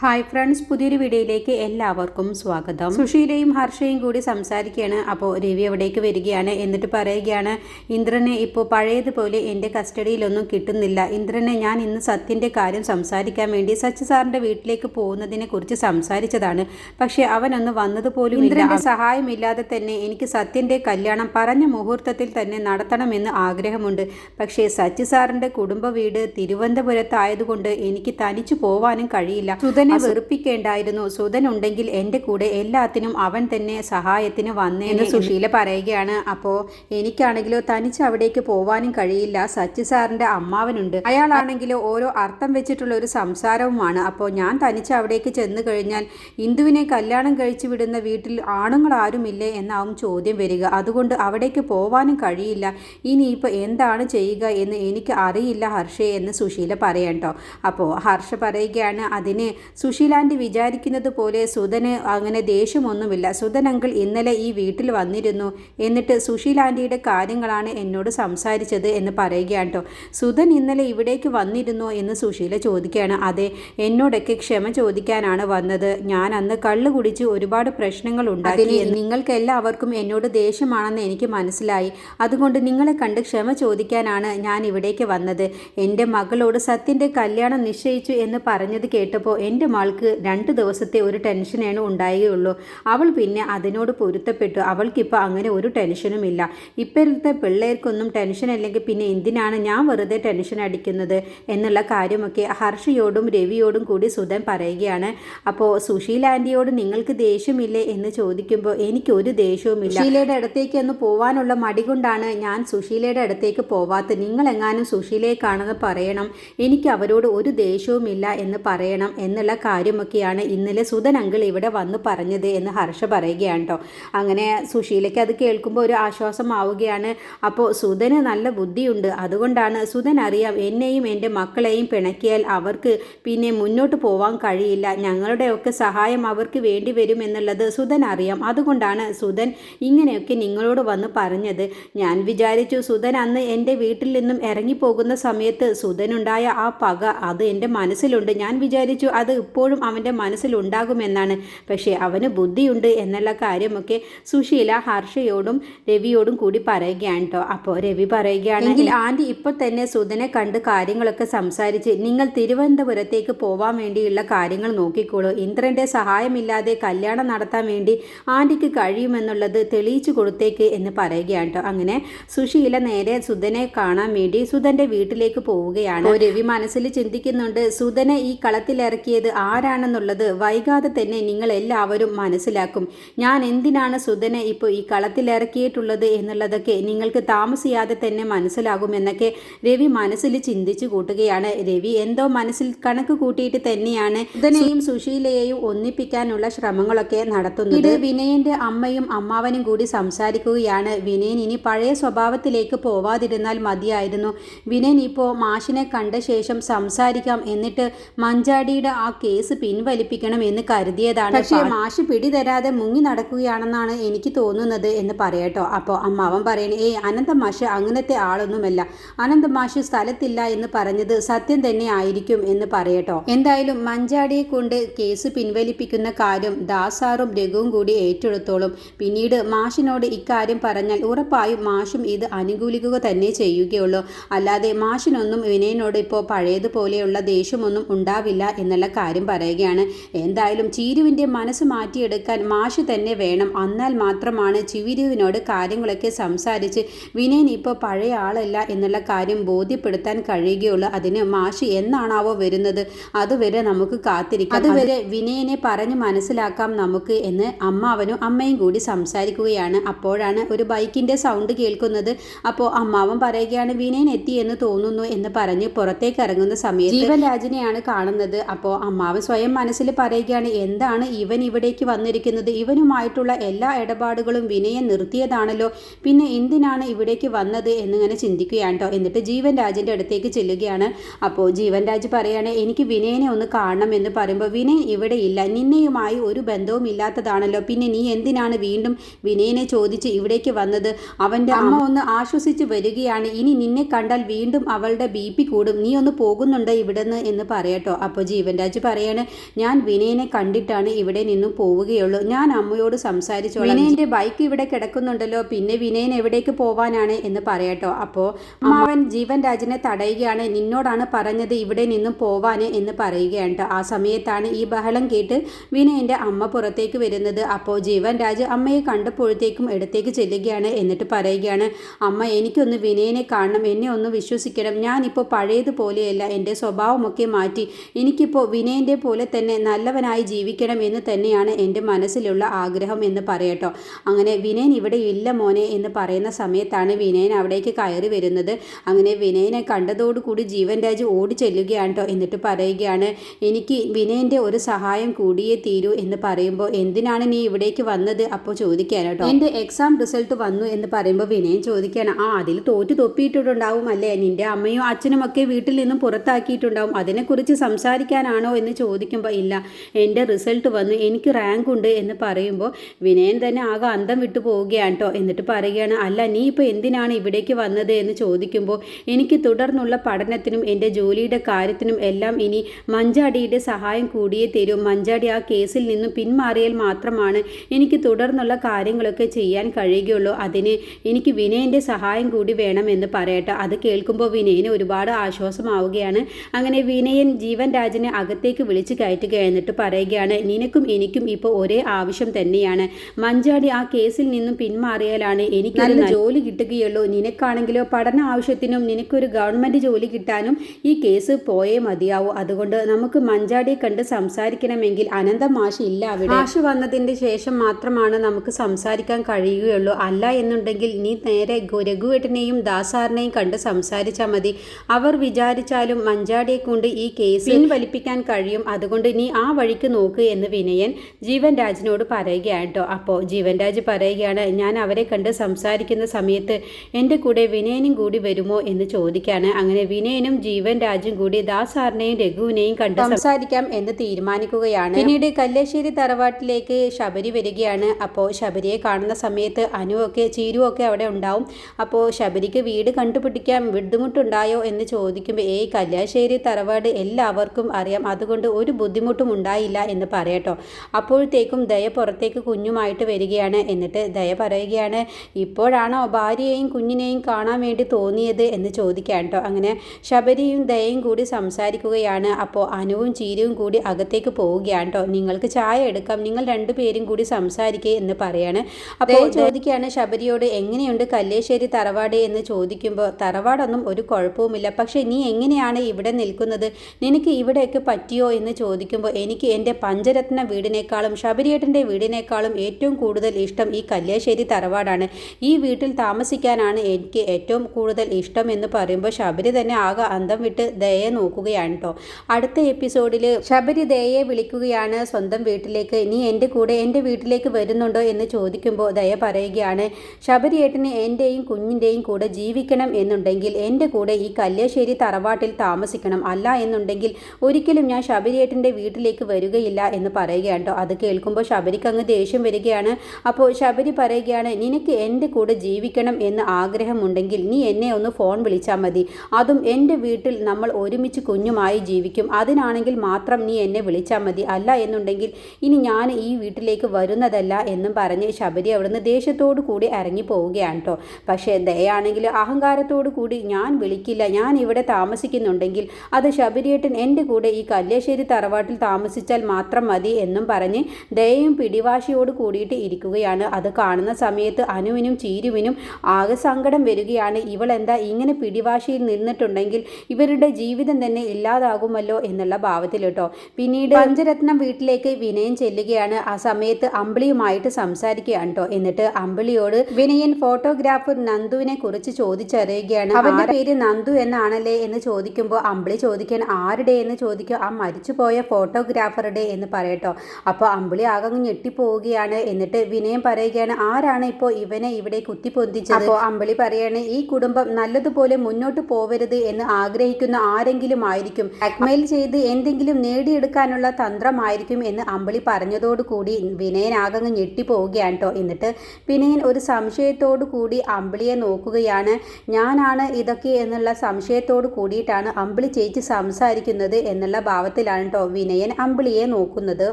Hi friends പുതിയൊരു വീഡിയോയിലേക്ക് എല്ലാവർക്കും സ്വാഗതം. സുഷീലയും ഹർഷയും കൂടി സംസാരിക്കുകയാണ്. അപ്പോൾ രവി അവിടേക്ക് വരികയാണ്. എന്നിട്ട് പറയുകയാണ് ഇന്ദ്രനെ ഇപ്പോൾ പഴയതുപോലെ എന്റെ കസ്റ്റഡിയിലൊന്നും കിട്ടുന്നില്ല. ഇന്ദ്രനെ ഞാൻ ഇന്ന് സത്യന്റെ കാര്യം സംസാരിക്കാൻ വേണ്ടി സച്ച് സാറിന്റെ വീട്ടിലേക്ക് പോകുന്നതിനെ കുറിച്ച് സംസാരിച്ചതാണ്. പക്ഷേ അവനൊന്ന് വന്നതുപോലും ഇന്ദ്രന്റെ സഹായമില്ലാതെ തന്നെ എനിക്ക് സത്യന്റെ കല്യാണം പറഞ്ഞ മുഹൂർത്തത്തിൽ തന്നെ നടത്തണമെന്ന് ആഗ്രഹമുണ്ട്. പക്ഷേ സച്ച് സാറിന്റെ കുടുംബ വീട് തിരുവനന്തപുരത്തായതുകൊണ്ട് എനിക്ക് തനിച്ചു പോവാനും കഴിയില്ല. സുധനെ വെറുപ്പിക്കേണ്ടായിരുന്നു. സുധൻ ഉണ്ടെങ്കിൽ എന്റെ കൂടെ എല്ലാത്തിനും അവൻ തന്നെ സഹായത്തിന് വന്നേന്ന് സുശീല പറയുകയാണ്. അപ്പോ എനിക്കാണെങ്കിലോ തനിച്ച് അവിടേക്ക് പോവാനും കഴിയില്ല. സച്ചി സാറിന്റെ അമ്മാവനുണ്ട്. അയാളാണെങ്കിലോ ഓരോ അർത്ഥം വെച്ചിട്ടുള്ള ഒരു സംസാരവുമാണ്. അപ്പോൾ ഞാൻ തനിച്ച് അവിടേക്ക് ചെന്ന് കഴിഞ്ഞാൽ ഇന്ദുവിനെ കല്യാണം കഴിച്ചു വിടുന്ന വീട്ടിൽ ആണുങ്ങൾ ആരുമില്ലേ എന്നാവും ചോദ്യം വരിക. അതുകൊണ്ട് അവിടേക്ക് പോവാനും കഴിയില്ല. ഇനിയിപ്പോൾ എന്താണ് ചെയ്യുക എന്ന് എനിക്ക് അറിയില്ല ഹർഷേ എന്ന് സുശീല പറയണ്ടോ അപ്പോൾ ഹർഷ പറയുകയാണ് അതിന് സുശീലാന്റി വിചാരിക്കുന്നത് പോലെ സുധന് അങ്ങനെ ദേഷ്യമൊന്നുമില്ല. സുധൻ അങ്കിൾ ഇന്നലെ ഈ വീട്ടിൽ വന്നിരുന്നു. എന്നിട്ട് സുശീലാന്റിയുടെ കാര്യങ്ങളാണ് എന്നോട് സംസാരിച്ചത് എന്ന് പറയുകയാണ് കേട്ടോ സുധൻ ഇന്നലെ ഇവിടേക്ക് വന്നിരുന്നോ എന്ന് സുശീല ചോദിക്കുകയാണ്. അതെ എന്നോടൊക്കെ ക്ഷമ ചോദിക്കാനാണ് വന്നത്. ഞാൻ അന്ന് കള്ളു കുടിച്ച് ഒരുപാട് പ്രശ്നങ്ങൾ ഉണ്ടാക്കി നിങ്ങൾക്ക് എല്ലാവർക്കും എന്നോട് ദേഷ്യമാണെന്ന് എനിക്ക് മനസ്സിലായി. അതുകൊണ്ട് നിങ്ങളെ കണ്ട് ക്ഷമ ചോദിക്കാനാണ് ഞാൻ ഇവിടേക്ക് വന്നത്. എന്റെ മകളോട് സത്യന്റെ കല്യാണം നിശ്ചയിച്ചു എന്ന് പറഞ്ഞത് കേട്ടപ്പോൾ എന്റെ മകൾക്ക് രണ്ട് ദിവസത്തെ ഒരു ടെൻഷനാണ് ഉണ്ടായുള്ളൂ. അവൾ പിന്നെ അതിനോട് പൊരുത്തപ്പെട്ടു. അവൾക്കിപ്പോൾ അങ്ങനെ ഒരു ടെൻഷനും ഇല്ല. ഇപ്പോഴത്തെ പിള്ളേർക്കൊന്നും ടെൻഷൻ അല്ലെങ്കിൽ പിന്നെ എന്തിനാണ് ഞാൻ വെറുതെ ടെൻഷൻ അടിക്കുന്നത് എന്നുള്ള കാര്യമൊക്കെ ഹർഷയോടും രവിയോടും കൂടി സുധൻ പറയുകയാണ്. അപ്പോൾ സുശീല ആന്റിയോട് നിങ്ങൾക്ക് ദേഷ്യമില്ലേ എന്ന് ചോദിക്കുമ്പോൾ എനിക്കൊരു ദേഷ്യവുമില്ല. സുശീലയുടെ അടുത്തേക്ക് ഒന്ന് പോകാനുള്ള മടി കൊണ്ടാണ് ഞാൻ സുശീലയുടെ അടുത്തേക്ക് പോവാത്തത് നിങ്ങളെങ്ങാനും സുശീലയെ കാണുന്നത് പറയണം. എനിക്ക് അവരോട് ഒരു ദേഷ്യവുമില്ല എന്ന് പറയണം എന്നുള്ള കാര്യമൊക്കെയാണ് ഇന്നലെ സുധൻ അങ്കിൾ ഇവിടെ വന്ന് പറഞ്ഞത് എന്ന് ഹർഷ പറയുകയാണ് കേട്ടോ. അങ്ങനെ സുശീലയ്ക്ക് അത് കേൾക്കുമ്പോൾ ഒരു ആശ്വാസം ആവുകയാണ് അപ്പോൾ സുധന് നല്ല ബുദ്ധിയുണ്ട്. അതുകൊണ്ടാണ് സുധൻ അറിയാം എന്നെയും എന്റെ മക്കളെയും പിണക്കിയാൽ അവർക്ക് പിന്നെ മുന്നോട്ട് പോവാൻ കഴിയില്ല. ഞങ്ങളുടെയൊക്കെ സഹായം അവർക്ക് വേണ്ടി വരും എന്നുള്ളത് സുധൻ അറിയാം. അതുകൊണ്ടാണ് സുധൻ ഇങ്ങനെയൊക്കെ നിങ്ങളോട് വന്ന് പറഞ്ഞത്. ഞാൻ വിചാരിച്ചു സുധൻ അന്ന് എന്റെ വീട്ടിൽ നിന്നും ഇറങ്ങിപ്പോകുന്ന സമയത്ത് സുധനുണ്ടായ ആ പക അത് എന്റെ മനസ്സിലുണ്ട്. ഞാൻ വിചാരിച്ചു അത് ഇപ്പോഴും അവന്റെ മനസ്സിലുണ്ടാകുമെന്നാണ്. പക്ഷേ അവന് ബുദ്ധിയുണ്ട് എന്നുള്ള കാര്യമൊക്കെ സുശീല ഹർഷയോടും രവിയോടും കൂടി പറയുകയാണ് കേട്ടോ. അപ്പോൾ രവി പറയുകയാണെങ്കിൽ ആന്റി ഇപ്പോൾ തന്നെ സുധനെ കണ്ട് കാര്യങ്ങളൊക്കെ സംസാരിച്ച് നിങ്ങൾ തിരുവനന്തപുരത്തേക്ക് പോവാൻ വേണ്ടിയുള്ള കാര്യങ്ങൾ നോക്കിക്കോളൂ. ഇന്ദ്രന്റെ സഹായമില്ലാതെ കല്യാണം നടത്താൻ വേണ്ടി ആന്റിക്ക് കഴിയുമെന്നുള്ളത് തെളിയിച്ചു കൊടുത്തേക്ക് എന്ന് പറയുകയാണ് കേട്ടോ. അങ്ങനെ സുശീല നേരെ സുധനെ കാണാൻ വേണ്ടി സുധന്റെ വീട്ടിലേക്ക് പോവുകയാണ്. രവി മനസ്സിൽ ചിന്തിക്കുന്നുണ്ട് സുധനെ ഈ കളത്തിലിറക്കിയത് ആരാണെന്നുള്ളത് വൈകാതെ തന്നെ നിങ്ങൾ എല്ലാവരും മനസ്സിലാക്കും. ഞാൻ എന്തിനാണ് സുധനെ ഇപ്പോൾ ഈ കളത്തിലിറക്കിയിട്ടുള്ളത് എന്നുള്ളതൊക്കെ നിങ്ങൾക്ക് താമസിയാതെ തന്നെ മനസ്സിലാകുമെന്നൊക്കെ രവി മനസ്സിൽ ചിന്തിച്ചു കൂട്ടുകയാണ്. രവി എന്തോ മനസ്സിൽ കണക്ക് കൂട്ടിയിട്ട് തന്നെയാണ് സുധനെയും സുശീലയെയും ഒന്നിപ്പിക്കാനുള്ള ശ്രമങ്ങളൊക്കെ നടത്തുന്നത്. ഇത് വിനയന്റെ അമ്മയും അമ്മാവനും കൂടി സംസാരിക്കുകയാണ്. വിനയൻ ഇനി പഴയ സ്വഭാവത്തിലേക്ക് പോവാതിരുന്നാൽ മതിയായിരുന്നു. വിനയൻ ഇപ്പോൾ മാഷിനെ കണ്ട ശേഷം സംസാരിക്കാം എന്നിട്ട് മഞ്ചാടിയുടെ ആ കേസ് പിൻവലിപ്പിക്കണം എന്ന് കരുതിയതാണ്. പക്ഷേ മാഷ് പിടിതരാതെ മുങ്ങി നടക്കുകയാണെന്നാണ് എനിക്ക് തോന്നുന്നത് എന്ന് പറയട്ടോ അപ്പോൾ അമ്മാവൻ പറയണേ ഏയ് അനന്ത മാഷ് അങ്ങനത്തെ ആളൊന്നുമല്ല. അനന്ത മാഷ് സ്ഥലത്തില്ല എന്ന് പറഞ്ഞത് സത്യം തന്നെ ആയിരിക്കും എന്ന് പറയട്ടോ എന്തായാലും മഞ്ചാടിയെ കൊണ്ട് കേസ് പിൻവലിപ്പിക്കുന്ന കാര്യം ദാസാറും രഘുവും കൂടി ഏറ്റെടുത്തോളും. പിന്നീട് മാഷിനോട് ഇക്കാര്യം പറഞ്ഞാൽ ഉറപ്പായും മാഷും ഇത് അനുകൂലിക്കുക തന്നെ ചെയ്യുകയുള്ളൂ. അല്ലാതെ മാഷിനൊന്നും വിനയനോട് ഇപ്പോൾ പഴയതുപോലെയുള്ള ദേഷ്യമൊന്നും ഉണ്ടാവില്ല എന്നുള്ള കാര്യം പറയുകയാണ്. എന്തായാലും ചീരുവിന്റെ മനസ്സ് മാറ്റിയെടുക്കാൻ മാഷ് തന്നെ വേണം. എന്നാൽ മാത്രമാണ് ചിവിരുവിനോട് കാര്യങ്ങളൊക്കെ സംസാരിച്ച് വിനയൻ ഇപ്പോൾ പഴയ ആളല്ല എന്നുള്ള കാര്യം ബോധ്യപ്പെടുത്താൻ കഴിയുകയുള്ളൂ. അതിന് മാഷ് എന്നാണാവോ വരുന്നത്? അതുവരെ നമുക്ക് കാത്തിരിക്കാം. അതുവരെ വിനയനെ പറഞ്ഞ് മനസ്സിലാക്കാം നമുക്ക് എന്ന് അമ്മാവനും അമ്മയും കൂടി സംസാരിക്കുകയാണ്. അപ്പോഴാണ് ഒരു ബൈക്കിന്റെ സൗണ്ട് കേൾക്കുന്നത്. അപ്പോൾ അമ്മാവൻ പറയുകയാണ് വിനയൻ എത്തി എന്ന് തോന്നുന്നു എന്ന് പറഞ്ഞ് പുറത്തേക്ക് ഇറങ്ങുന്ന സമയത്ത് ജീവൻ രാജിനെയാണ് കാണുന്നത്. അപ്പോൾ അമ്മാവൻ സ്വയം മനസ്സിൽ പറയുകയാണ് എന്താണ് ഇവൻ ഇവിടേക്ക് വന്നിരിക്കുന്നത്? ഇവനുമായിട്ടുള്ള എല്ലാ ഇടപാടുകളും വിനയൻ നിർത്തിയതാണല്ലോ. പിന്നെ എന്തിനാണ് ഇവിടേക്ക് വന്നത്? എന്നിങ്ങനെ ചിന്തിക്കുകയാണ് കേട്ടോ എന്നിട്ട് ജീവൻ രാജിന്റെ അടുത്തേക്ക് ചെല്ലുകയാണ്. അപ്പോൾ ജീവൻ രാജ് പറയുകയാണ് എനിക്ക് വിനയനെ ഒന്ന് കാണണം എന്ന് പറയുമ്പോൾ വിനയൻ ഇവിടെ ഇല്ല. നിന്നെയുമായി ഒരു ബന്ധവും ഇല്ലാത്തതാണല്ലോ. പിന്നെ നീ എന്തിനാണ് വീണ്ടും വിനയനെ ചോദിച്ച് ഇവിടേക്ക് വന്നത്? അവന്റെ അമ്മ ഒന്ന് ആശ്വസിച്ച് വരികയാണ്. ഇനി നിന്നെ കണ്ടാൽ വീണ്ടും അവളുടെ ബി പി കൂടും. നീ ഒന്ന് പോകുന്നുണ്ട് ഇവിടുന്ന്? എന്ന് പറയട്ടോ അപ്പോൾ ജീവൻ രാജ് പറയാണ് ഞാൻ വിനയനെ കണ്ടിട്ടാണ് ഇവിടെ നിന്നും പോവുകയുള്ളൂ. ഞാൻ അമ്മയോട് സംസാരിച്ചോളാം. വിനയന്റെ ബൈക്ക് ഇവിടെ കിടക്കുന്നുണ്ടല്ലോ പിന്നെ വിനയൻ എവിടേക്ക് പോവാനാണ് എന്ന് പറയട്ടോ. അപ്പോൾ അമ്മാവൻ ജീവൻ രാജിനെ തടയുകയാണ്. നിന്നോടാണ് പറഞ്ഞത് ഇവിടെ നിന്നും പോവാന് എന്ന് പറയുകയാണ്. ആ സമയത്താണ് ഈ ബഹളം കേട്ട് വിനയന്റെ അമ്മ പുറത്തേക്ക് വരുന്നത്. അപ്പോൾ ജീവൻ രാജ് അമ്മയെ കണ്ടപ്പോഴത്തേക്കും ഇടത്തേക്ക് ചെല്ലുകയാണ് എന്നിട്ട് പറയുകയാണ് അമ്മ എനിക്കൊന്ന് വിനയനെ കാണണം. എന്നെ ഒന്ന് വിശ്വസിക്കണം. ഞാനിപ്പോൾ പഴയതുപോലെയല്ല. എന്റെ സ്വഭാവമൊക്കെ മാറ്റി. എനിക്കിപ്പോൾ വിനയന്റെ പോലെ തന്നെ നല്ലവനായി ജീവിക്കണം എന്ന് തന്നെയാണ് എന്റെ മനസ്സിലുള്ള ആഗ്രഹം എന്ന് പറയട്ടോ. അങ്ങനെ വിനയൻ ഇവിടെ ഇല്ല മോനെ എന്ന് പറയുന്ന സമയത്താണ് വിനയൻ അവിടേക്ക് കയറി വരുന്നത്. അങ്ങനെ വിനയനെ കണ്ടതോടുകൂടി ജീവൻ രാജ് ഓടി ചെല്ലുകയാണ് കേട്ടോ എന്നിട്ട് പറയുകയാണ് എനിക്ക് വിനയന്റെ ഒരു സഹായം കൂടിയേ തീരൂ എന്ന് പറയുമ്പോൾ എന്തിനാണ് നീ ഇവിടേക്ക് വന്നത്? അപ്പോൾ ചോദിക്കാൻ കേട്ടോ. എന്റെ എക്സാം റിസൾട്ട് വന്നു എന്ന് പറയുമ്പോൾ വിനയൻ ചോദിക്കുകയാണ് ആ അതിൽ തോറ്റു തൊപ്പിയിട്ടുണ്ടാവും അല്ലേ? നിന്റെ അമ്മയും അച്ഛനും ഒക്കെ വീട്ടിൽ നിന്നും പുറത്താക്കിയിട്ടുണ്ടാവും. അതിനെക്കുറിച്ച് സംസാരിക്കാനാണോ ചോദിക്കുമ്പോൾ ഇല്ല എന്റെ റിസൾട്ട് വന്നു എനിക്ക് റാങ്ക് ഉണ്ട് എന്ന് പറയുമ്പോൾ വിനയൻ തന്നെ ആകെ അന്തം വിട്ടു പോവുകയാണ് കേട്ടോ എന്നിട്ട് പറയുകയാണ് അല്ല നീ ഇപ്പോൾ എന്തിനാണ് ഇവിടേക്ക് വന്നത്? എന്ന് ചോദിക്കുമ്പോൾ എനിക്ക് തുടർന്നുള്ള പഠനത്തിനും എന്റെ ജോലിയുടെ കാര്യത്തിനും എല്ലാം ഇനി മഞ്ചാടിയുടെ സഹായം കൂടിയേ തരും. മഞ്ചാടി ആ കേസിൽ നിന്നും പിന്മാറിയാൽ മാത്രമാണ് എനിക്ക് തുടർന്നുള്ള കാര്യങ്ങളൊക്കെ ചെയ്യാൻ കഴിയുകയുള്ളൂ. അതിന് എനിക്ക് വിനയന്റെ സഹായം കൂടി വേണമെന്ന് പറയട്ടെ. അത് കേൾക്കുമ്പോൾ വിനയന് ഒരുപാട് ആശ്വാസമാവുകയാണ്. അങ്ങനെ വിനയൻ ജീവൻ രാജിനെ അകത്തേക്ക് വിളിച്ചു കയറ്റുക എന്നിട്ട് പറയുകയാണ് നിനക്കും എനിക്കും ഇപ്പോൾ ഒരേ ആവശ്യം തന്നെയാണ്. മഞ്ചാടി ആ കേസിൽ നിന്നും പിന്മാറിയാലാണ് എനിക്ക് നല്ല ജോലി കിട്ടുകയുള്ളൂ. നിനക്കാണെങ്കിലോ പഠന ആവശ്യത്തിനും നിനക്കൊരു ഗവൺമെന്റ് ജോലി കിട്ടാനും ഈ കേസ് പോയേ മതിയാവൂ. അതുകൊണ്ട് നമുക്ക് മഞ്ചാടിയെ കണ്ട് സംസാരിക്കണമെങ്കിൽ അനന്ത മാഷ് ഇല്ല അവിടെ. മാഷ് വന്നതിന്റെ ശേഷം മാത്രമാണ് നമുക്ക് സംസാരിക്കാൻ കഴിയുകയുള്ളൂ. അല്ല എന്നുണ്ടെങ്കിൽ നീ നേരെ രഘുവേട്ടനെയും ദാസാറിനെയും കണ്ട് സംസാരിച്ചാൽ മതി. അവർ വിചാരിച്ചാലും മഞ്ചാടിയെ കൊണ്ട് ഈ കേസ് പിൻവലിപ്പിക്കാൻ കഴിയും അതുകൊണ്ട് നീ ആ വഴിക്ക് നോക്ക് എന്ന് വിനയൻ ജീവൻ രാജിനോട് പറയുകയാണ് കേട്ടോ. അപ്പോൾ ജീവൻ രാജ് പറയുകയാണ് ഞാൻ അവരെ കണ്ട് സംസാരിക്കുന്ന സമയത്ത് എന്റെ കൂടെ വിനയനും കൂടി വരുമോ എന്ന് ചോദിക്കുകയാണ് അങ്ങനെ വിനയനും ജീവൻ രാജും കൂടി ദാസാറിനെയും രഘുവിനെയും കണ്ട് സംസാരിക്കാം എന്ന് തീരുമാനിക്കുകയാണ്. പിന്നീട് കല്ലേശ്ശേരി തറവാട്ടിലേക്ക് ശബരി വരികയാണ്. അപ്പോൾ ശബരിയെ കാണുന്ന സമയത്ത് അനുവൊക്കെ ചീരുവൊക്കെ അവിടെ ഉണ്ടാവും. അപ്പോൾ ശബരിക്ക് വീട് കണ്ടുപിടിക്കാൻ ബുദ്ധിമുട്ടുണ്ടായോ എന്ന് ചോദിക്കുമ്പോൾ ഏയ് കല്യാശ്ശേരി തറവാട് എല്ലാവർക്കും അറിയാം. അതുകൊണ്ട് ഒരു ബുദ്ധിമുട്ടും ഉണ്ടായില്ല എന്ന് പറയട്ടോ. അപ്പോഴത്തേക്കും ദയ പുറത്തേക്ക് കുഞ്ഞുമായിട്ട് വരികയാണ്. എന്നിട്ട് ദയ പറയുകയാണ് ഇപ്പോഴാണോ ഭാര്യയെയും കുഞ്ഞിനെയും കാണാൻ വേണ്ടി തോന്നിയത്? എന്ന് ചോദിക്കാൻ കേട്ടോ അങ്ങനെ ശബരിയും ദയയും കൂടി സംസാരിക്കുകയാണ്. അപ്പോൾ അനുവും ചീരയും കൂടി അകത്തേക്ക് പോവുകയാണ് കേട്ടോ നിങ്ങൾക്ക് ചായ എടുക്കാം നിങ്ങൾ രണ്ടുപേരും കൂടി സംസാരിക്കുക എന്ന് പറയാണ്. അപ്പോൾ ചോദിക്കുകയാണ് ശബരിയോട് എങ്ങനെയുണ്ട് കല്ലേശ്ശേരി തറവാട്? എന്ന് ചോദിക്കുമ്പോൾ തറവാടൊന്നും ഒരു കുഴപ്പവുമില്ല. പക്ഷേ നീ എങ്ങനെയാണ് ഇവിടെ നിൽക്കുന്നത്? നിനക്ക് ഇവിടെയൊക്കെ പറ്റിയോ എന്ന് ചോദിക്കുമ്പോൾ എനിക്ക് എന്റെ പഞ്ചരത്ന വീടിനേക്കാളും ശബരിയേട്ടന്റെ വീടിനേക്കാളും ഏറ്റവും കൂടുതൽ ഇഷ്ടം ഈ കല്യാശ്ശേരി തറവാടാണ്. ഈ വീട്ടിൽ താമസിക്കാനാണ് എനിക്ക് ഏറ്റവും കൂടുതൽ ഇഷ്ടം എന്ന് പറയുമ്പോൾ ശബരി തന്നെ ആകെ അന്തം വിട്ട് ദയയെ നോക്കുകയാണ് കേട്ടോ. അടുത്ത എപ്പിസോഡിൽ ശബരി ദയയെ വിളിക്കുകയാണ് സ്വന്തം വീട്ടിലേക്ക്. നീ എന്റെ കൂടെ എന്റെ വീട്ടിലേക്ക് വരുന്നുണ്ടോ എന്ന് ചോദിക്കുമ്പോൾ ദയ പറയുകയാണ് ശബരിയേട്ടന് എന്റെയും കുഞ്ഞിന്റെയും കൂടെ ജീവിക്കണം എന്നുണ്ടെങ്കിൽ എന്റെ കൂടെ ഈ കല്യാശ്ശേരി തറവാട്ടിൽ താമസിക്കണം അല്ല എന്നുണ്ടെങ്കിൽ ഒരിക്കലും ഞാൻ ശബരിയേട്ടന്റെ വീട്ടിലേക്ക് വരികയില്ല എന്ന് പറയുകയാണ് അത് കേൾക്കുമ്പോൾ ശബരിക്ക് അങ്ങ് ദേഷ്യം വരികയാണ്. അപ്പോൾ ശബരി പറയുകയാണ് നിനക്ക് എന്റെ കൂടെ ജീവിക്കണം എന്ന് ആഗ്രഹമുണ്ടെങ്കിൽ നീ എന്നെ ഒന്ന് ഫോൺ വിളിച്ചാൽ മതി. അതും എന്റെ വീട്ടിൽ നമ്മൾ ഒരുമിച്ച് കുഞ്ഞുമായി ജീവിക്കും. അതിനാണെങ്കിൽ മാത്രം നീ എന്നെ വിളിച്ചാൽ മതി. അല്ല എന്നുണ്ടെങ്കിൽ ഇനി ഞാൻ ഈ വീട്ടിലേക്ക് വരുന്നതല്ല എന്നും പറഞ്ഞ് ശബരി അവിടുന്ന് ദേഷ്യത്തോടു കൂടി ഇറങ്ങി പോവുകയാണ് കേട്ടോ. പക്ഷേ ദയാണെങ്കിൽ അഹങ്കാരത്തോടു കൂടി ഞാൻ വിളിക്കില്ല. ഞാൻ ഇവിടെ താമസിക്കുന്നുണ്ടെങ്കിൽ അത് ശബരിയേട്ടൻ എന്റെ കൂടെ ഈ കല്യാശ്ശേരി തറവാട്ടിൽ താമസിച്ചാൽ മാത്രം മതി എന്നും പറഞ്ഞ് ദയയും പിടിവാശിയോട് കൂടിയിട്ട് ഇരിക്കുകയാണ്. അത് കാണുന്ന സമയത്ത് അനുവിനും ചീരുവിനും ആകെ സങ്കടം വരികയാണ്. ഇവൾ എന്താ ഇങ്ങനെ പിടിവാശിയിൽ നിന്നിട്ടുണ്ടെങ്കിൽ ഇവരുടെ ജീവിതം തന്നെ ഇല്ലാതാകുമല്ലോ എന്നുള്ള ഭാവത്തിൽ കേട്ടോ പിന്നീട് പഞ്ചരത്നം വീട്ടിലേക്ക് വിനയൻ ചെല്ലുകയാണ്. ആ സമയത്ത് അമ്പിളിയുമായിട്ട് സംസാരിക്കുകയാണ് കേട്ടോ എന്നിട്ട് അമ്പിളിയോട് വിനയൻ ഫോട്ടോഗ്രാഫർ നന്ദുവിനെ കുറിച്ച് ചോദിച്ചറിയുകയാണ്. അവന്റെ പേര് നന്ദു എന്നാണല്ലേ എന്ന് ചോദിക്കുമ്പോൾ അമ്പിളി ചോദിക്കാൻ ആരുടെ എന്ന് ചോദിക്കും. ആ മരിച്ചുപോയ ഫോട്ടോഗ്രാഫറുടെ എന്ന് പറയട്ടോ. അപ്പോൾ അമ്പിളി ആകെ ഞെട്ടിപ്പോവുകയാണ്. എന്നിട്ട് വിനയം പറയുകയാണ് ആരാണ് ഇപ്പോൾ ഇവനെ ഇവിടെ കുത്തിപ്പൊന്തിച്ചത്? അപ്പോൾ അമ്പിളി പറയാണ് ഈ കുടുംബം നല്ലതുപോലെ മുന്നോട്ട് പോവരുത് എന്ന് ആഗ്രഹിക്കുന്ന ആരെങ്കിലും ആയിരിക്കും. ബ്ലാക്ക്മെയിൽ ചെയ്ത് എന്തെങ്കിലും നേടിയെടുക്കാനുള്ള തന്ത്രമായിരിക്കും എന്ന് അമ്പിളി പറഞ്ഞതോടുകൂടി വിനയൻ ആകെ ഞെട്ടിപ്പോവുകയാണ് കേട്ടോ എന്നിട്ട് വിനയൻ ഒരു സംശയത്തോടു കൂടി അമ്പിളിയെ നോക്കുകയാണ് ഞാനാണ് ഇതൊക്കെ എന്നുള്ള സംശയത്തോടു കൂടിയിട്ടാണ് അമ്പിളി ചേച്ചി സംസാരിക്കുന്നത് എന്നുള്ള ഭാവത്തിൽ ഭാവത്തിലാണ് കേട്ടോ വിനയൻ അമ്പിളിയെ നോക്കുന്നത്.